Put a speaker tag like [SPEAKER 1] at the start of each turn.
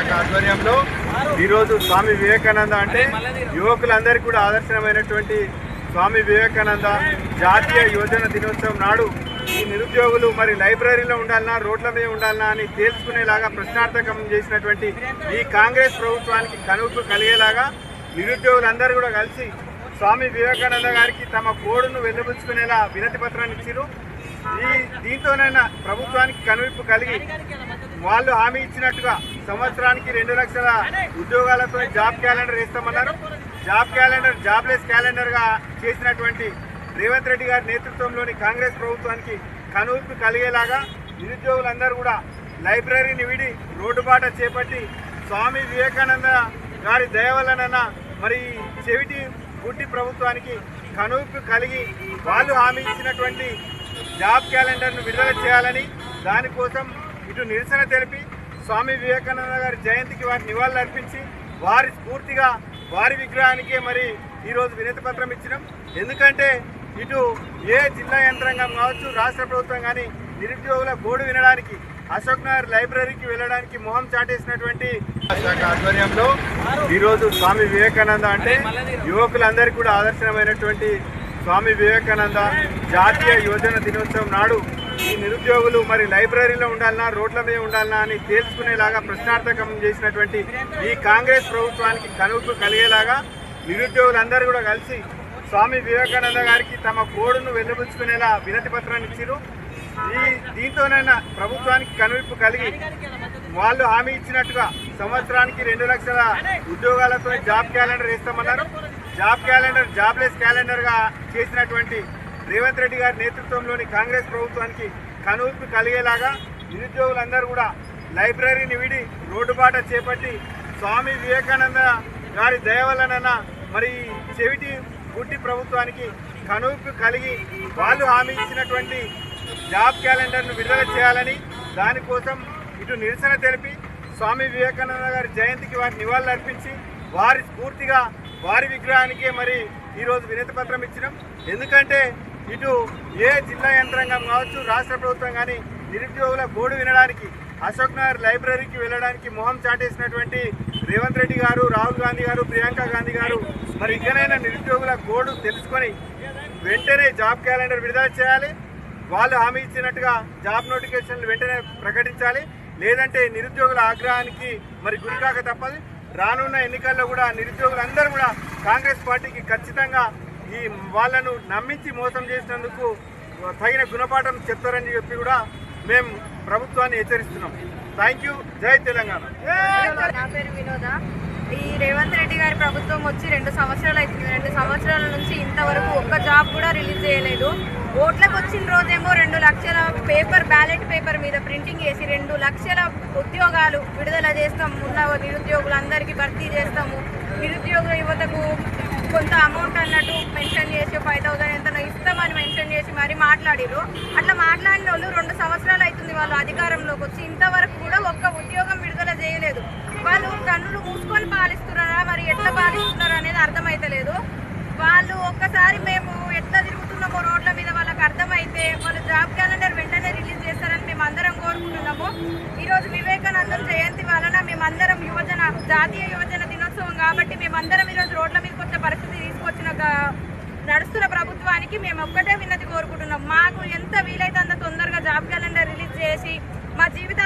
[SPEAKER 1] శాఖ ఆధ్వర్యంలో ఈరోజు స్వామి వివేకానంద అంటే యువకులందరికీ కూడా ఆదర్శనమైనటువంటి స్వామి వివేకానంద జాతీయ యువజన దినోత్సవం నాడు ఈ నిరుద్యోగులు మరి లైబ్రరీలో ఉండాలన్నా రోడ్ల మీద ఉండాలన్నా అని తేల్చుకునేలాగా ప్రశ్నార్థకం చేసినటువంటి ఈ కాంగ్రెస్ ప్రభుత్వానికి కనుపు కలిగేలాగా నిరుద్యోగులందరూ కూడా కలిసి స్వామి వివేకానంద గారికి తమ కోడును వెలుబుచ్చుకునేలా వినతి పత్రాన్ని ఇచ్చిరు ఈ దీంతోనైనా ప్రభుత్వానికి కనువిప్పు కలిగి వాళ్ళు హామీ ఇచ్చినట్టుగా సంవత్సరానికి రెండు లక్షల ఉద్యోగాలతో జాబ్ క్యాలెండర్ ఇస్తామన్నారు జాబ్ క్యాలెండర్ జాబ్లెస్ క్యాలెండర్గా చేసినటువంటి రేవంత్ రెడ్డి గారి నేతృత్వంలోని కాంగ్రెస్ ప్రభుత్వానికి కనువిప్పు కలిగేలాగా నిరుద్యోగులందరూ కూడా లైబ్రరీని విడి రోడ్డుబాట చేపట్టి స్వామి వివేకానంద గారి దయవలనన్న మరి చెవిటి గుడ్డి ప్రభుత్వానికి కనువిప్పు కలిగి వాళ్ళు హామీ ఇచ్చినటువంటి జాబ్ క్యాలెండర్ను విడుదల చేయాలని దానికోసం ఇటు నిరసన తెలిపి స్వామి వివేకానంద గారి జయంతికి వారి నివాళులు అర్పించి వారి స్ఫూర్తిగా వారి విగ్రహానికే మరి ఈరోజు వినతి పత్రం ఇచ్చినాం. ఎందుకంటే ఇటు ఏ జిల్లా యంత్రాంగం కావచ్చు రాష్ట్ర ప్రభుత్వం కానీ నిరుద్యోగుల గోడు వినడానికి అశోక్ నగర్ లైబ్రరీకి వెళ్ళడానికి మొహం చాటేసినటువంటి ఆధ్వర్యంలో ఈరోజు స్వామి వివేకానంద అంటే యువకులందరికీ కూడా ఆదర్శనమైనటువంటి స్వామి వివేకానంద జాతీయ యువజన దినోత్సవం నాడు ఈ నిరుద్యోగులు మరి లైబ్రరీలో ఉండాలన్నా రోడ్ల మీద ఉండాలన్నా అని తేల్చుకునేలాగా ప్రశ్నార్థకం చేసినటువంటి ఈ కాంగ్రెస్ ప్రభుత్వానికి కనుపు కలిగేలాగా నిరుద్యోగులందరూ కూడా కలిసి స్వామి వివేకానంద గారికి తమ కోడును వెలుబుచ్చుకునేలా వినతి పత్రాన్ని ఇచ్చారు ఈ దీంతోనైనా ప్రభుత్వానికి కనువిప్పు కలిగి వాళ్ళు హామీ ఇచ్చినట్టుగా సంవత్సరానికి రెండు లక్షల ఉద్యోగాలతో జాబ్ క్యాలెండర్ వేస్తామన్నారు. జాబ్ క్యాలెండర్ జాబ్లెస్ క్యాలెండర్గా చేసినటువంటి రేవంత్ రెడ్డి గారి నేతృత్వంలోని కాంగ్రెస్ ప్రభుత్వానికి కనువిప్పు కలిగేలాగా నిరుద్యోగులందరూ కూడా లైబ్రరీని విడి రోడ్డుబాట చేపట్టి స్వామి వివేకానంద గారి దయవలన మరి చెవిటి గుడ్డి ప్రభుత్వానికి కనువిప్పు కలిగి వాళ్ళు హామీ ఇచ్చినటువంటి జాబ్ క్యాలెండర్ను విడుదల చేయాలని దానికోసం ఇటు నిరసన తెలిపి స్వామి వివేకానంద గారి జయంతికి వారి నివాళులు అర్పించి వారి స్ఫూర్తిగా వారి విగ్రహానికే మరి ఈరోజు వినతి పత్రం ఇచ్చినాం. ఎందుకంటే ఇటు ఏ జిల్లా యంత్రాంగం కావచ్చు రాష్ట్ర ప్రభుత్వం కానీ నిరుద్యోగుల గోడు వినడానికి అశోక్ నగర్ లైబ్రరీకి వెళ్ళడానికి మొహం చాటేసినటువంటి రేవంత్ రెడ్డి గారు రాహుల్ గాంధీ గారు ప్రియాంక గాంధీ గారు మరి ఇకనైనా నిరుద్యోగుల గోడు తెలుసుకొని వెంటనే జాబ్ క్యాలెండర్ విడుదల చేయాలి. వాళ్ళు హామీ ఇచ్చినట్టుగా జాబ్ నోటిఫికేషన్లు వెంటనే ప్రకటించాలి. లేదంటే నిరుద్యోగుల ఆగ్రహానికి మరి గురికాక తప్పదు. రానున్న ఎన్నికల్లో కూడా నిరుద్యోగులందరూ కూడా కాంగ్రెస్ పార్టీకి ఖచ్చితంగా ఈ వాళ్ళను నమ్మించి మోసం చేసినందుకు తగిన గుణపాఠం చెప్తారని చెప్పి కూడా మేము ప్రభుత్వాన్ని హెచ్చరిస్తున్నాం. థ్యాంక్ యూ జై తెలంగాణ.
[SPEAKER 2] నా పేరు వినోద. ఈ రేవంత్ రెడ్డి గారి ప్రభుత్వం వచ్చి రెండు సంవత్సరాలు అవుతుంది రెండు సంవత్సరాలు ఒక్క జాబ్ కూడా రిలీజ్ చేయలేదు. ఓట్లకు వచ్చిన రోజేమో రెండు లక్షల పేపర్ బ్యాలెట్ పేపర్ మీద ప్రింటింగ్ చేసి రెండు లక్షల ఉద్యోగాలు విడుదల చేస్తాం. ఉన్న నిరుద్యోగులందరికీ భర్తీ చేస్తాము. నిరుద్యోగ యువతకు కొంత అమౌంట్ అన్నట్టు మెన్షన్ చేసి ఫైవ్ థౌసండ్ ఎంత ఇస్తామని మెన్షన్ చేసి మరి మాట్లాడిరు అట్లా మాట్లాడిన వాళ్ళు రెండు సంవత్సరాలు అవుతుంది వాళ్ళు అధికారంలోకి వచ్చి. ఇంతవరకు కూడా ఒక్క ఉద్యోగం విడుదల చేయలేదు. వాళ్ళు కన్నులు మూసుకొని పాలిస్తున్నారా? మరి ఎట్లా పాలిస్తున్నారా అనేది అర్థమైతలేదు. వాళ్ళు ఒక్కసారి మేము ఎట్లా తిరుగుతున్నామో రోడ్ల మీద వాళ్ళకి అర్థమైతే వాళ్ళు జాబ్ క్యాలెండర్ వెంటనే రిలీజ్ చేస్తారని మేము అందరం కోరుకుంటున్నాము. ఈరోజు వివేకానందం జయంతి వలన మేమందరం యువజన జాతీయ యువజన దినోత్సవం కాబట్టి మేమందరం ఈరోజు రోడ్ల మీదకి వచ్చే పరిస్థితి తీసుకొచ్చిన నడుస్తున్న ప్రభుత్వానికి మేము ఒక్కటే విన్నతి కోరుకుంటున్నాం. మాకు ఎంత వీలైతే అంత తొందరగా జాబ్ క్యాలెండర్ రిలీజ్ చేసి మా జీవిత